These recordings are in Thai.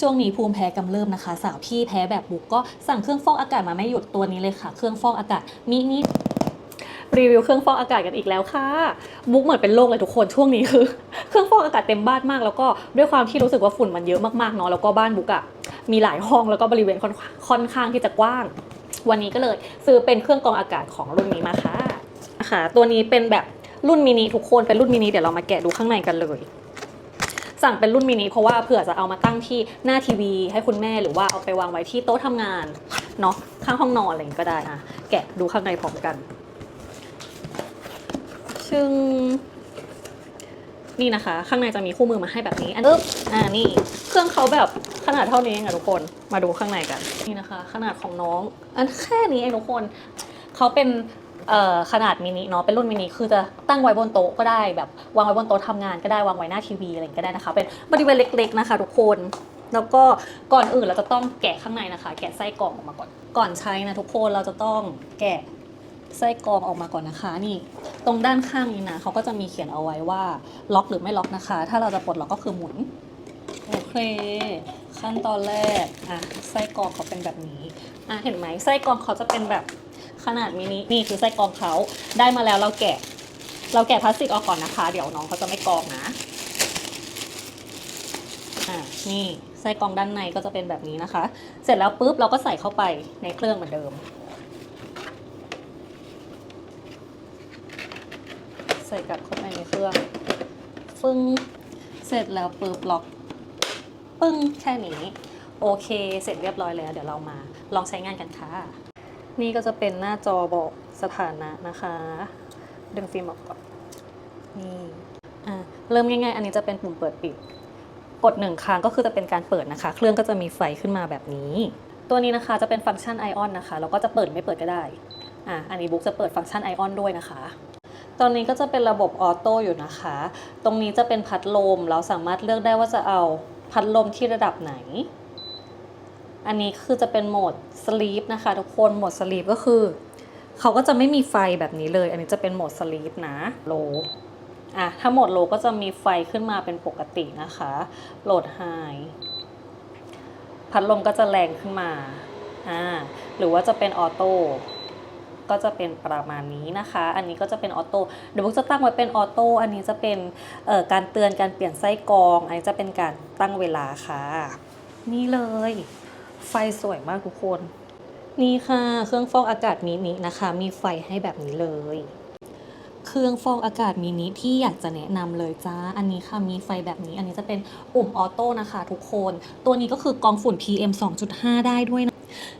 ช่วงนี้ภูมิแพ้กำเริบนะคะ สาวพี่แพ้แบบบุกก็สั่งเครื่องฟอกอากาศมาไม่หยุดตัวนี้เลยค่ะ เครื่องฟอกอากาศมินิรีวิวเครื่องฟอกอากาศกันอีกแล้วค่ะ บุ๊กเหมือนเป็นโรคเลยทุกคนช่วงนี้คือ เครื่องฟอกอากาศเต็มบ้านมาก แล้วก็ด้วยความที่รู้สึกว่าฝุ่นมันเยอะมากๆเนาะแล้วก็บ้านบุ๊กอะมีหลายห้องแล้วก็บริเวณค่อนค่อนข้างที่จะกว้าง วันนี้ก็เลยซื้อเป็นเครื่องกรองอากาศของรุ่นนี้มาค่ะค่ะ ตัวนี้เป็นแบบรุ่นมินิทุกคนเป็นรุ่นมินิเดี๋ยวเรามาแกะดูข้างในกันเลย สั่งเป็นรุ่นมินิเพราะว่าเผื่อจะเอามาตั้งที่หน้าทีวี ให้คุณแม่หรือว่าเอาไปวางไว้ที่โต๊ะทำงานเนาะข้างห้องนอนอะไรอย่างก็ได้อะแกะดูข้างในพร้อมกันซึ่งนี่นะคะ ข้างในจะมีคู่มือมาให้แบบนี้ อันปึ๊บอ่านี่เครื่องเขาแบบขนาดเท่านี้เองอะทุกคนมาดูข้างในกันนี่นะคะ ขนาดของน้อง อันแค่นี้เองทุกคนเขาเป็น ขนาดมินิเนาะเป็นรุ่นมินิคือจะตั้งไว้บนโต๊ะก็ได้แบบวางไว้บนโต๊ะทำงานก็ได้วางไว้หน้าทีวีอะไรก็ได้นะคะ เป็นบริเวณเล็ก ๆ นะคะทุกคนแล้วก็ก่อนอื่นเราจะต้องแกะข้างในนะคะ แกะไส้กรองออกมาก่อน ก่อนใช้นะทุกคนเราจะต้องแกะไส้กรองออกมาก่อนนะคะนี่ ตรงด้านข้างนี้นะเขาก็จะมีเขียนเอาไว้ว่าล็อกหรือไม่ล็อกนะคะ ถ้าเราจะปลดล็อกก็คือหมุนโอเคขั้นตอนแรกอะไส้กรองเขาเป็นแบบนี้อะเห็นไหมไส้กรองเขาจะเป็นแบบ ขนาดมินินี่คือไส้กรองเขาได้มาแล้วเราแกะ เราแกะพลาสติกออกก่อนนะคะ เดี๋ยวน้องเขาจะไม่กรองนะอะนี่ไส้กรองด้านในก็จะเป็นแบบนี้นะคะ เสร็จแล้วปุ๊บเราก็ใส่เข้าไปในเครื่องเหมือนเดิม ใส่กลับเข้าไปในเครื่องฟึ่งเสร็จแล้วปุ๊บล็อกปึ้งแค่นี้โอเค เสร็จเรียบร้อยแล้ว เดี๋ยวเรามาลองใช้งานกันค่ะ นี่ก็จะเป็นหน้าจอบอกสถานะนะคะ ดึงฟิล์มออกก่อน นี่อะเริ่มง่ายๆ อันนี้จะเป็นปุ่มเปิดปิด กดหนึ่งครั้งก็คือจะเป็นการเปิดนะคะ เครื่องก็จะมีไฟขึ้นมาแบบนี้ ตัวนี้นะคะจะเป็นฟังก์ชันไอออนนะคะ แล้วก็จะเปิดไม่เปิดก็ได้ อะอันนี้บุ๊กจะเปิดฟังก์ชันไอออนด้วยนะคะ ตอนนี้ก็จะเป็นระบบออโต้อยู่นะคะ ตรงนี้จะเป็นพัดลม เราสามารถเลือกได้ว่าจะเอาพัดลมที่ระดับไหน อันนี้คือจะเป็นโหมดสลีปนะคะทุกคนโหมดสลีปก็คือ เขาก็จะไม่มีไฟแบบนี้เลย อันนี้จะเป็นโหมดสลีปนะโลอะถ้าโหมดโลก็จะมีไฟขึ้นมาเป็นปกตินะคะโหลดไฮพัดลมก็จะแรงขึ้นมาอ่าหรือว่าจะเป็นออโต้ก็จะเป็นประมาณนี้นะคะ อันนี้ก็จะเป็นออโต้ เดี๋ยวบุ๊กจะตั้งไว้เป็นออโต้ อันนี้จะเป็นเอ่อการเตือนการเปลี่ยนไส้กรอง อันนี้จะเป็นการตั้งเวลาค่ะ นี่เลย ไฟสวยมากทุกคน นี่ค่ะ เครื่องฟอกอากาศมินินะคะ มีไฟให้แบบนี้เลย เครื่องฟอกอากาศมินิที่อยากจะแนะนำเลยจ้า อันนี้ค่ะมีไฟแบบนี้ อันนี้จะเป็นปุ่มออโต้นะคะทุกคน ตัวนี้ก็คือกรองฝุ่น PM 2.5 ได้ด้วยนะ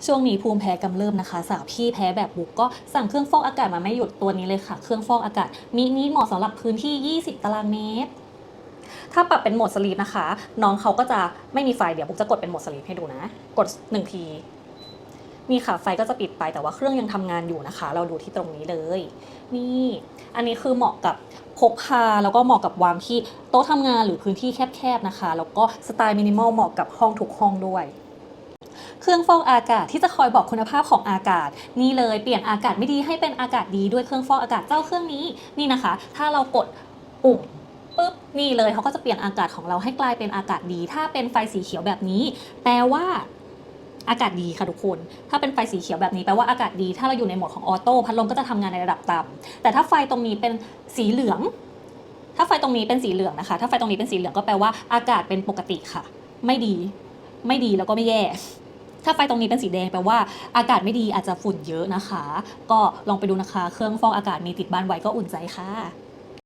ช่วงนี้ภูมิแพ้กำเริบนะคะ สาวพี่แพ้แบบบุกก็สั่งเครื่องฟอกอากาศมาไม่หยุดตัวนี้เลยค่ะ เครื่องฟอกอากาศมินิเหมาะสำหรับพื้นที่ 20 ตารางเมตร ถ้าปรับเป็นโหมดสลีปนะคะ น้องเขาก็จะไม่มีไฟเดี๋ยวบุกจะกดเป็นโหมดสลีปให้ดูนะ กดหนึ่งทีนี่ค่ะไฟก็จะปิดไปแต่ว่าเครื่องยังทำงานอยู่นะคะ เราดูที่ตรงนี้เลย นี่อันนี้คือเหมาะกับพกพาแล้วก็เหมาะกับวางที่โต๊ะทำงานหรือพื้นที่แคบๆนะคะ แล้วก็สไตล์มินิมอลเหมาะกับห้องทุกห้องด้วย เครื่องฟอกอากาศที่จะคอยบอกคุณภาพของอากาศ นี่เลยเปลี่ยนอากาศไม่ดีให้เป็นอากาศดีด้วยเครื่องฟอกอากาศเจ้าเครื่องนี้นี่นะคะ ถ้าเรากดปุ่ม ปุ๊บนี่เลยเขาก็จะเปลี่ยนอากาศของเราให้กลายเป็นอากาศดี ถ้าเป็นไฟสีเขียวแบบนี้ แปลว่าอากาศดีค่ะทุกคน ถ้าเป็นไฟสีเขียวแบบนี้แปลว่าอากาศดี ถ้าเราอยู่ในโหมดของออโต้พัดลมก็จะทำงานในระดับต่ำแต่ถ้าไฟตรงนี้เป็นสีเหลือง ถ้าไฟตรงนี้เป็นสีเหลืองนะคะ ถ้าไฟตรงนี้เป็นสีเหลืองก็แปลว่าอากาศเป็นปกติค่ะ ไม่ดี ไม่ดีแล้วก็ไม่แย่ ถ้าไฟตรงนี้เป็นสีแดงแปลว่าอากาศไม่ดีอาจจะฝุ่นเยอะนะคะ ก็ลองไปดูนะคะ เครื่องฟอกอากาศมีติดบ้านไว้ก็อุ่นใจค่ะ